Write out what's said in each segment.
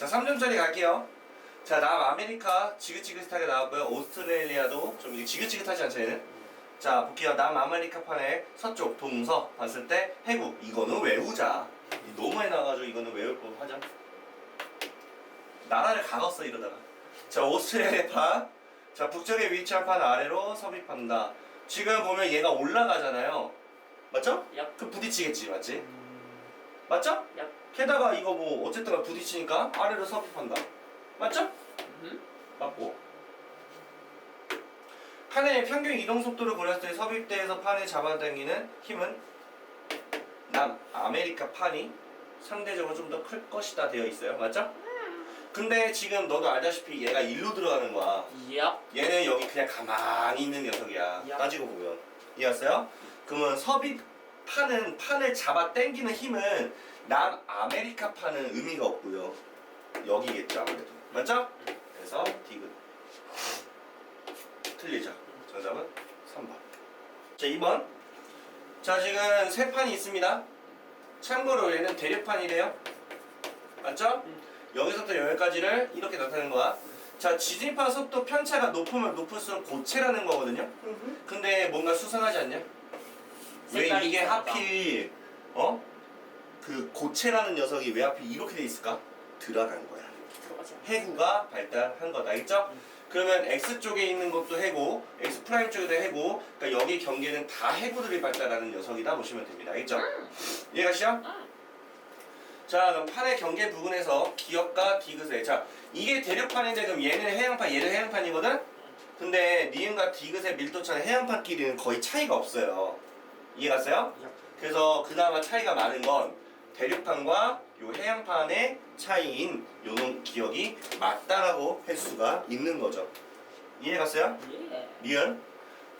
자, 3점짜리 갈게요. 자, 남아메리카 지긋지긋하게 나왔고요. 오스트레일리아도 좀 지긋지긋하지 않죠, 얘는? 자, 볼게요. 남아메리카판의 서쪽 동서 봤을 때 해구. 이거는 외우자. 너무 많이 나와가지고 이거는 외울 거 하자. 나라를 가뒀어, 이러다가. 자, 오스트레일리아판. 자, 북쪽에 위치한 판 아래로 섭입한다. 지금 보면 얘가 올라가잖아요. 맞죠? 얍. 그 부딪히겠지, 맞지? 음, 맞죠? 얍. 게다가 이거 뭐 어쨌든 간에 부딪히니까 아래로 섭입한다. 맞죠? 음. 맞고. 판의 평균 이동 속도를 고렸을 때 섭입대에서 판을 잡아당기는 힘은 남 아메리카 판이 상대적으로 좀 더 클 것이다 되어 있어요. 맞죠? 근데 지금 너도 알다시피 얘가 일로 들어가는 거야. 얍. 얘는 여기 그냥 가만히 있는 녀석이야. 야. 따지고 보면. 이해했어요? 그러면 섭입 판은 판을 잡아 당기는 힘은 남 아메리카 판은 의미가 없고요. 여기겠죠 아무래도. 맞죠? 그래서 디귿. 틀리죠. 정답은 3번. 자 2번. 자 지금 세 판이 있습니다. 참고로 얘는 대륙판이래요. 맞죠? 음. 여기서부터 여기까지를 이렇게 나타내는 거야. 자, 지진파 속도 편차가 높으면 높을수록 고체라는 거거든요. 근데 뭔가 수상하지 않냐? 왜 색깔이 이게 이상하다. 하필 어? 그 고체라는 녀석이 왜 하필 이렇게 돼 있을까? 들어간 거야. 들어가지 않아. 해구가 발달한 거다. 있죠? 음. 그러면 X 쪽에 있는 것도 해고, X 프라임 쪽에도 해고, 그러니까 여기 경계는 다 해구들이 발달하는 녀석이다 보시면 됩니다. 있죠? 이해가시죠? 음. 자, 그럼 판의 경계 부분에서 기역과 디귿의 자, 이게 대륙판인데 그럼 얘는 해양판, 얘는 해양판이거든? 근데 니은과 디귿의 밀도차는 해양판끼리는 거의 차이가 없어요. 이해갔어요? 얍. 그래서 그나마 차이가 많은 건 대륙판과 요 해양판의 차이인 요놈 기억이 맞다라고 할 수가 있는 거죠. 이해갔어요? 예. 니은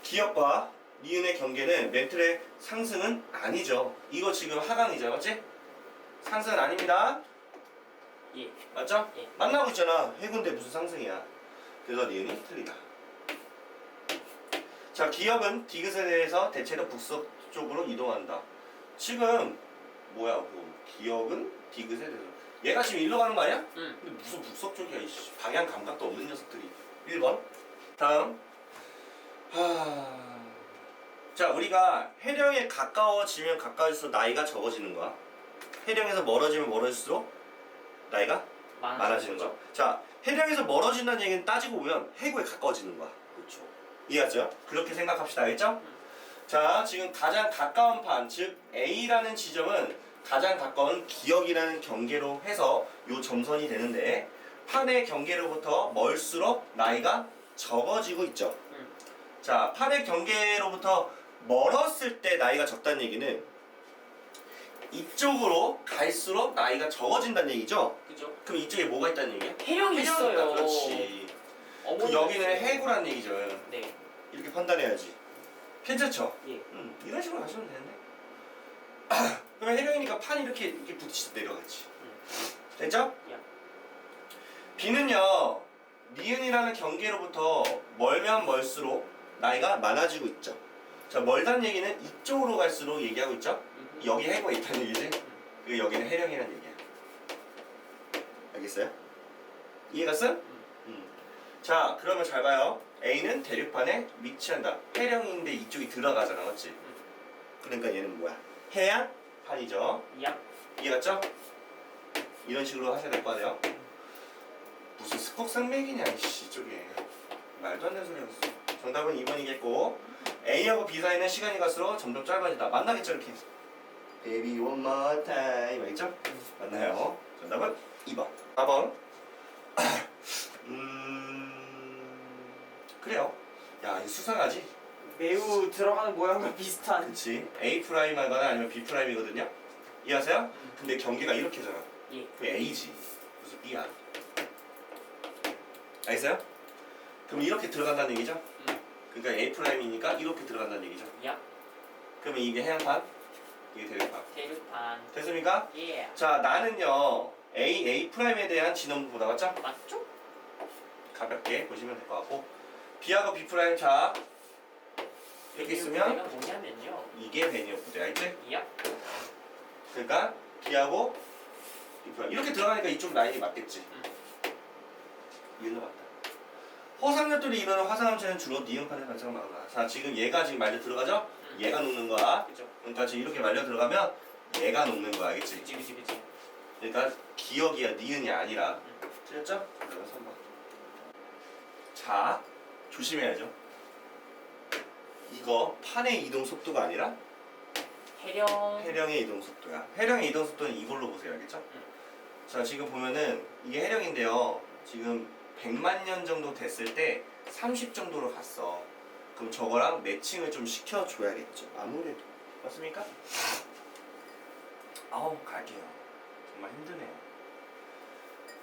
기역과 니은의 경계는 멘틀의 상승은 아니죠. 이거 지금 하강이죠, 맞지? 상승은 아닙니다. 예. 맞죠? 예. 만나고 있잖아. 해군대 무슨 상승이야. 그래서 니은이 틀리다. 자, 기역은 디귿에 대해서 대체로 북서 쪽으로 이동한다. 지금 뭐야, 그 기역은 디귿에 대해서 얘가 지금 일로 가는 거 아니야? 응. 근데 무슨 북서 쪽이야, 이씨. 방향 감각도 없는 녀석들이. 1번. 다음. 하... 자, 우리가 해령에 가까워지면 가까워질수록 나이가 적어지는 거야. 해령에서 멀어지면 멀어질수록 나이가 많아지는 거야. 자, 해령에서 멀어진다는 얘기는 따지고 보면 해구에 가까워지는 거야. 그렇죠. 이해하죠? 그렇게 생각합시다. 알겠죠? 자, 지금 가장 가까운 판, 즉 A라는 지점은 가장 가까운 기역이라는 경계로 해서 요 점선이 되는데 판의 경계로부터 멀수록 나이가 적어지고 있죠. 응. 자, 판의 경계로부터 멀었을 때 나이가 적다는 얘기는 이쪽으로 갈수록 나이가 적어진다는 얘기죠. 그죠? 그럼 이쪽에 뭐가 있다는 얘기야? 해령이 해령이다. 있어요. 그렇지. 어머니 그 여기는 해구라는 얘기죠. 네. 이렇게 판단해야지. 괜찮죠? 예. 음, 이런 식으로 가시면 되는데. 그러면 해령이니까 판이 이렇게 이렇게 부딪혀 내려가지. 됐죠? 야. B는요, 니은이라는 경계로부터 멀면 멀수록 나이가 많아지고 있죠. 자, 멀다는 얘기는 이쪽으로 갈수록 얘기하고 있죠? 음. 여기 해구가 있다는 얘기지? 그 여기는 해령이라는 얘기야. 알겠어요? 이해 갔어요? 음. 자, 그러면 잘 봐요. A는 대륙판에 위치한다. 해령인데 이쪽이 들어가잖아, 맞지? 그러니까 얘는 뭐야? 해양판이죠. 얍. 이해갔죠? 이런 식으로 하셔야 될거 아니에요? 무슨 스폭상맥이냐 이씨 이쪽에 말도 안 되는 소리 했어 정답은 2번이겠고 A하고 B 사이는 시간이 갈수록 점점 짧아진다 만나겠죠 이렇게 Baby one more time 알겠죠? 맞나요? 정답은 2번 4번 음... 그래요 야 이거 수상하지? 매우 들어가는 모양과 비슷한. 그치 A 프라임 하거나 아니면 B 프라임이거든요 이해하세요? 근데 경계가 이렇게잖아 예. 그 A지 무슨 B야 알겠어요? 그럼 이렇게 들어간다는 얘기죠? 음. 그러니까 A 프라임이니까 이렇게 들어간다는 얘기죠 얍. 그러면 이게 해양판 이게 대륙판 대륙판. 됐습니까? 예. 자 나는요 A, A 프라임에 대한 진원부 보다 맞죠? 맞죠? 가볍게 보시면 될 것 같고 B하고 B 프라임 자 이렇게 있으면 뭐냐면요. 이게 베니어 부대 알지? 얍. 그러니까 B하고 디프라임. 이렇게 들어가니까 이쪽 라인이 맞겠지. 이거 맞다. 호상열돌이 이루는 화산암체는 주로 니은판의 발생을 막아. 자 지금 얘가 지금 말려 들어가죠? 얘가 녹는 거야. 그죠. 그러니까 지금 이렇게 말려 들어가면 얘가 녹는 거야, 알겠지? 그치 그치 그치. 그러니까 기억이야, 니은이 아니라. 틀렸죠? 그러면 3번. 자, 조심해야죠. 이거 판의 이동 속도가 아니라 해령. 해령의 이동 속도야. 해령의 이동 속도는 이걸로 보세요, 알겠죠? 응. 자, 지금 보면은 이게 해령인데요. 지금 100만 년 정도 됐을 때 30 정도로 갔어. 그럼 저거랑 매칭을 좀 시켜줘야겠죠. 아무래도. 맞습니까? 아우, 갈게요. 정말 힘드네요.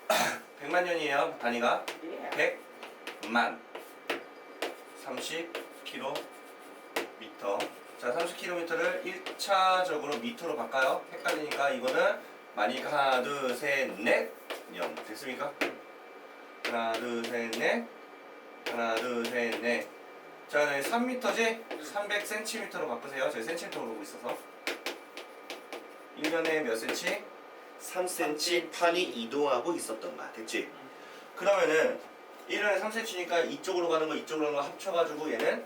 100만 년이에요, 단위가. 예. 100만 30km 자 30km를 1차적으로 미터로 바꿔요. 헷갈리니까 이거는 만이니까 하나 둘셋넷. 됐습니까? 하나 둘셋넷. 하나 둘셋넷. 자 네, 3m지? 300cm로 바꾸세요. 저희 cm로 보고 있어서. 1년에 몇 cm? 3cm 판이 이동하고 있었던 거야 됐지? 그러면은 1년에 3cm니까 이쪽으로 가는 거 이쪽으로 가는 거 합쳐가지고 얘는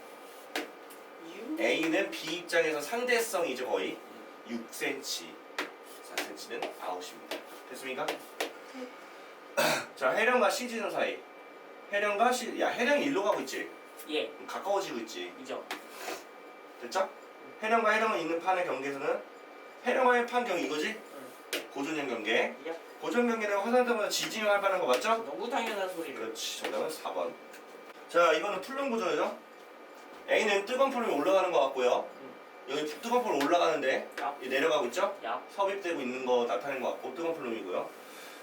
유. A는 B 입장에서 상대성이죠 거의 6cm 4cm는 아웃입니다 됐습니까? 자 해령과 CG는 사이 해령과 C 야 해령이 일로 가고 있지 예. 그럼 가까워지고 있지 이죠. 됐죠? 해령과 해령은 있는 판의 경계에서는 해령과의 판 경계 이거지? 고전형 경계 야. 화산 때문에 지진이 활발한 거 맞죠? 너무 당연한 소리를. 그렇지 정답은 4번 자 이거는 풀른 구조죠 A는 뜨거운 풀음이 올라가는 것 같고요 여기 뜨거운 풀음 올라가는데 야. 이 내려가고 있죠 야. 섭입되고 있는 거 나타내는 것 같고 뜨거운 풀음이고요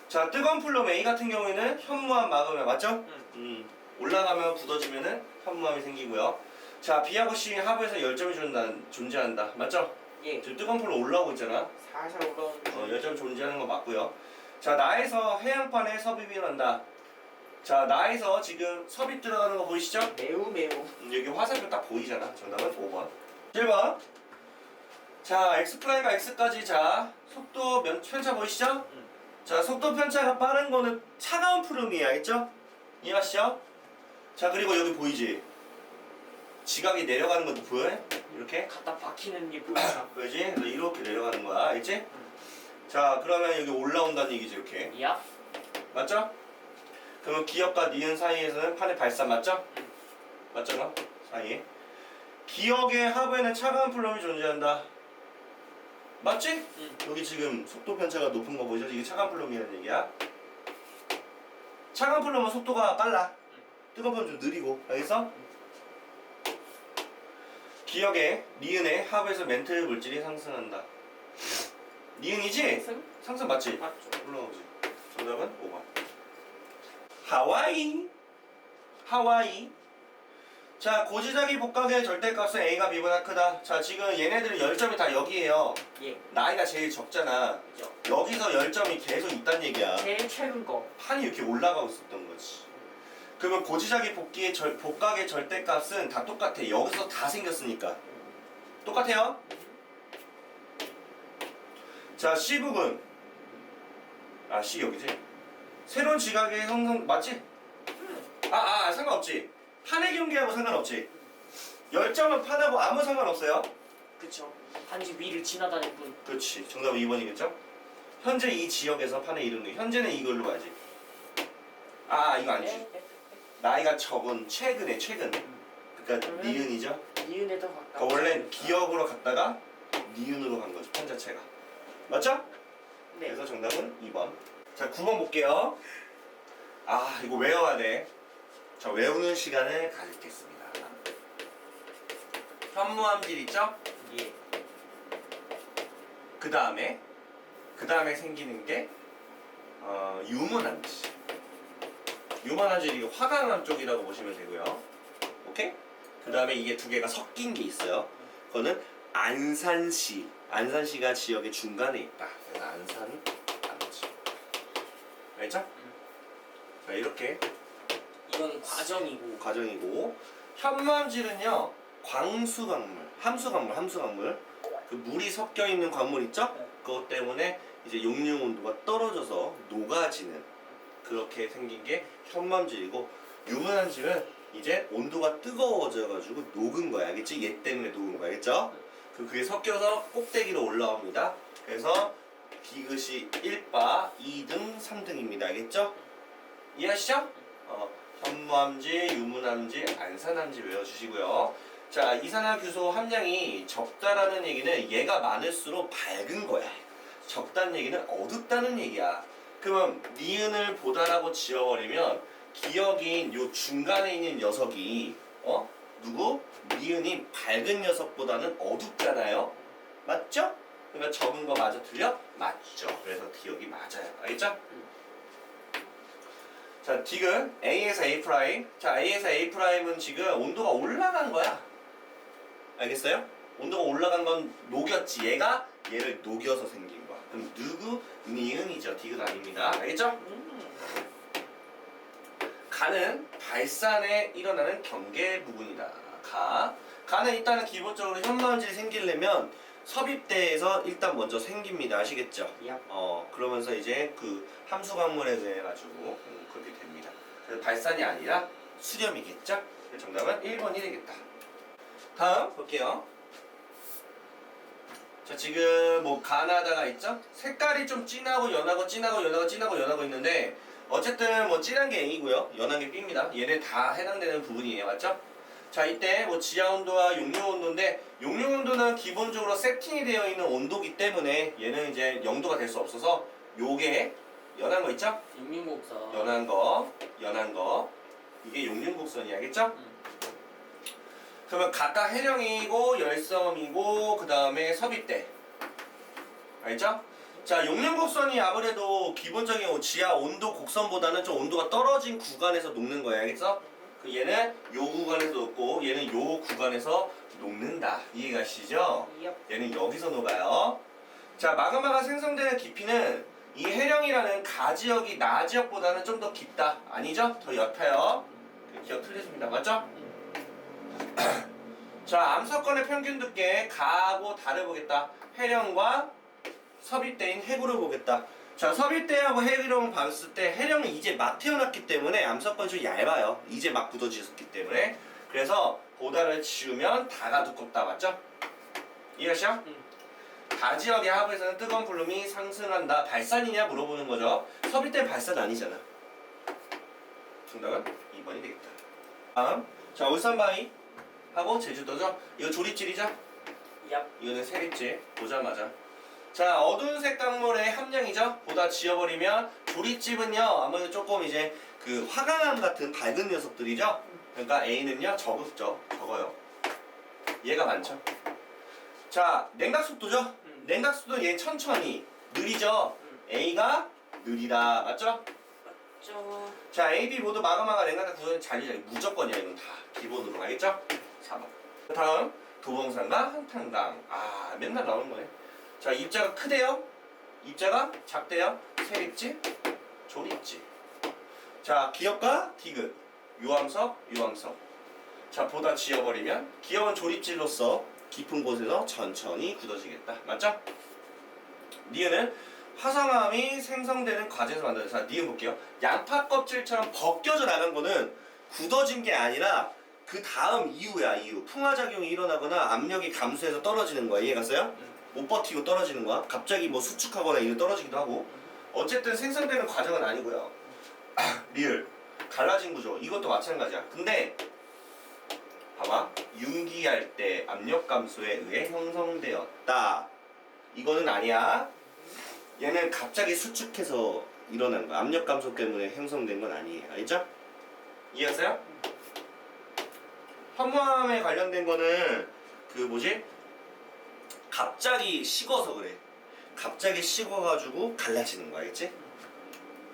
자 뜨거운 풀음 A 같은 경우에는 현무암 막으면 맞죠? 응. 음, 올라가면 굳어지면은 현무암이 생기고요 자 B하고 C 하부에서 열점이 존재한다, 존재한다 맞죠? 예. 지금 뜨거운 풀음 올라오고 있잖아 살살 올라오는 거. 어, 열점 존재하는 거 맞고요. 자 나에서 해양판에 섭입이 일어난다. 자 나에서 지금 섭입 들어가는 거 보이시죠? 매우 매우. 음, 여기 화살표 딱 보이잖아. 정답은 5번. 1번. 자 x 프라임과 x까지 자 속도 면, 편차 보이시죠? 응. 자 속도 편차가 빠른 거는 차가운 푸름이야, 있죠? 이해하시죠? 자 그리고 여기 보이지? 지각이 내려가는 것도 보여? 이렇게? 갖다 박히는 게 보이죠. 그지? 이렇게 내려가는 거야, 알지? 자, 그러면 여기 올라온다는 얘기지, 이렇게. 야. 맞죠? 그러면 기억과 니은 사이에서는 판의 발산 맞죠? 맞잖아? 사이에. 기억의 하부에는 차가운 플럼이 존재한다. 맞지? 응. 여기 지금 속도 편차가 높은 거 보이죠? 이게 차가운 플럼이라는 얘기야. 차가운 플럼은 속도가 빨라. 뜨거운 플럼은 좀 느리고. 알겠어? 기억의 니은의 하부에서 멘틀 물질이 상승한다. 니은이지? 승? 상승 맞지? 맞죠. 올라오지. 정답은 5번. 하와이. 하와이. 자, 고지자기 복각의 절대값은 A가 B보다 크다. 자, 지금 얘네들은 열점이 다 여기에요. 예. 나이가 제일 적잖아. 그죠. 여기서 열점이 계속 있단 얘기야. 제일 최근 거. 판이 이렇게 올라가고 있었던 거지. 그러면 고지자기 복기의 절, 복각의 절대값은 다 똑같아. 여기서 다 생겼으니까. 똑같아요? 자, C부분. 아, C 여기지? 새로운 지각의 형성, 맞지? 아, 아, 아, 상관없지. 판의 경계하고 상관없지. 열점은 판하고 아무 상관없어요. 그쵸. 단지 위를 지나다닐 뿐. 그렇지. 정답은 2번이겠죠? 현재 이 지역에서 판의 이름이 현재는 이걸로 가야지. 아, 이거 아니지. 네. 나이가 적은 최근에 최근. 그러니까 그러면- 니은이죠. 이은에 더 가까워. 그러니까 원래 기억으로 갔다가 니은으로 간 거죠. 판 자체가. 맞죠? 네. 그래서 정답은 2번. 자, 9번 볼게요. 아, 이거 외워야 돼. 자, 외우는 시간을 가지겠습니다. 현무암질 있죠? 예. 그 다음에 그 다음에 생기는 게 어, 유문암질. 유문암질이 화강암 쪽이라고 보시면 되고요. 오케이? 그 다음에 이게 두 개가 섞인 게 있어요. 그거는 안산시. 안산시가 지역의 중간에 있다. 그래서 안산암질. 알죠? 자, 이렇게 이건 과정이고. 과정이고 현무암질은요 광수 광물, 함수 광물, 함수 광물 그 물이 섞여 있는 광물 있죠? 네. 그것 때문에 이제 용융 온도가 떨어져서 녹아지는 그렇게 생긴 게 현맘질이고 유문함질은 이제 온도가 뜨거워져 가지고 녹은 거야 알겠지? 얘 때문에 녹은 거야 알겠죠? 그 그게 섞여서 꼭대기로 올라옵니다. 그래서 디귿이 1바 2등 3등입니다. 알겠죠? 이해하시죠? 어, 현무함질, 유문함질, 안산함질 외워주시고요. 자 이산화규소 함량이 적다라는 얘기는 얘가 많을수록 밝은 거야. 적다는 얘기는 어둡다는 얘기야. 그러면 니은을 보다라고 지어버리면 기억인 요 중간에 있는 녀석이 어 누구 니은이 밝은 녀석보다는 어둡잖아요 맞죠? 그러니까 적은 거 맞아 틀려? 맞죠 그래서 기억이 맞아요 알겠죠? 자 디귿 A에서 A 프라임 자 A에서 A 프라임은 지금 온도가 올라간 거야 알겠어요? 온도가 올라간 건 녹였지 얘가 얘를 녹여서 생긴 거야 그럼 누구? 니은이죠 디귿 아닙니다 알겠죠? 음. 가는 발산에 일어나는 경계 부분이다. 가. 가는 일단은 기본적으로 현무암질이 생기려면 섭입대에서 일단 먼저 생깁니다. 아시겠죠? 야. 어 그러면서 이제 그 함수 강물에 대해 가지고 음, 그렇게 됩니다. 그래서 발산이 아니라 수렴이겠죠? 그래서 정답은 1번이 되겠다. 다음 볼게요. 자 지금 뭐 가나다가 있죠? 색깔이 좀 진하고 연하고 진하고 연하고 진하고 연하고 있는데 어쨌든 뭐 진한 게 A고요. 연한 게 B입니다. 얘네 다 해당되는 부분이에요. 맞죠? 자 이때 뭐 지하 온도와 용융 온도인데 용융 온도는 기본적으로 세팅이 되어 있는 온도기 때문에 얘는 이제 0도가 될 수 없어서 요게 연한 거 있죠? 육민곡사. 연한 거, 연한 거 이게 용융곡선이 알겠죠? 음. 그러면 각각 해령이고 열섬이고 그 다음에 섭입대 알죠? 자 용융곡선이 아무래도 기본적인 지하 온도 곡선보다는 좀 온도가 떨어진 구간에서 녹는 거야 알겠어? 그 얘는 요 구간에서 녹고 얘는 요 구간에서 녹는다 이해가시죠? 야. 얘는 여기서 녹아요. 자, 마그마가 생성되는 깊이는 이 해령이라는 가지역이 나지역보다는 좀 더 깊다. 아니죠? 더 옅어요. 그 기억 틀렸습니다. 맞죠? 자, 암석권의 평균 두께 가하고 달을 보겠다. 해령과 섭입대인 해구를 보겠다. 자, 섭입대하고 해령 봤을 때 해령은 이제 막 태어났기 때문에 암석권이 좀 얇아요. 이제 막 굳어졌기 때문에. 그래서 보다를 지우면 다가 두껍다. 맞죠? 이해하시죠? 응. 다지역의 하부에서는 뜨거운 플룸이 상승한다. 발산이냐 물어보는 거죠. 섭입 때 발산 아니잖아. 정답은 2번이 되겠다. 다음, 자 울산바위 하고 제주도죠. 이거 조립질이죠. 야. 이거는 세립질 보자마자. 자 어두운 색 강물의 함량이죠. 보다 지워버리면 조립집은요 아무래도 조금 이제 그 화강암 같은 밝은 녀석들이죠. 그러니까 A는요 적죠. 적어요. 얘가 많죠. 자 냉각 속도죠. 음. 냉각 속도 얘 천천히 느리죠. 음. A가 느리다 맞죠? 저. 자 A, B 모두 마감마가 냉각과 구조는 자리자 무조건이야 이건 다 기본으로 알겠죠? 4번 다음 도봉산과 한탄강 아 맨날 나오는 거네 자 입자가 크대요 입자가 작대요 세립지 조립지 자 기역과 디귿 요함석 요함석 자 보다 지어버리면 기역은 조립질로서 깊은 곳에서 천천히 굳어지겠다 맞죠? 니은은 화성암이 생성되는 과정에서 만들어요. 자, 니은 볼게요. 양파 껍질처럼 벗겨져 나간 거는 굳어진 게 아니라 그 다음 이후야, 이후. 풍화작용이 일어나거나 압력이 감소해서 떨어지는 거야. 이해 갔어요? 못 버티고 떨어지는 거야. 갑자기 뭐 수축하거나 이런 떨어지기도 하고. 어쨌든 생성되는 과정은 아니고요. 리을. 갈라진 구조. 이것도 마찬가지야. 근데 봐봐. 융기할 때 압력 감소에 의해 형성되었다. 이거는 아니야. 얘는 갑자기 수축해서 일어난 거야. 압력 감소 때문에 형성된 건 아니에요. 알죠? 이해하세요? 현무암에 관련된 거는 그 뭐지? 갑자기 식어서 그래. 갑자기 식어가지고 갈라지는 거 알겠지?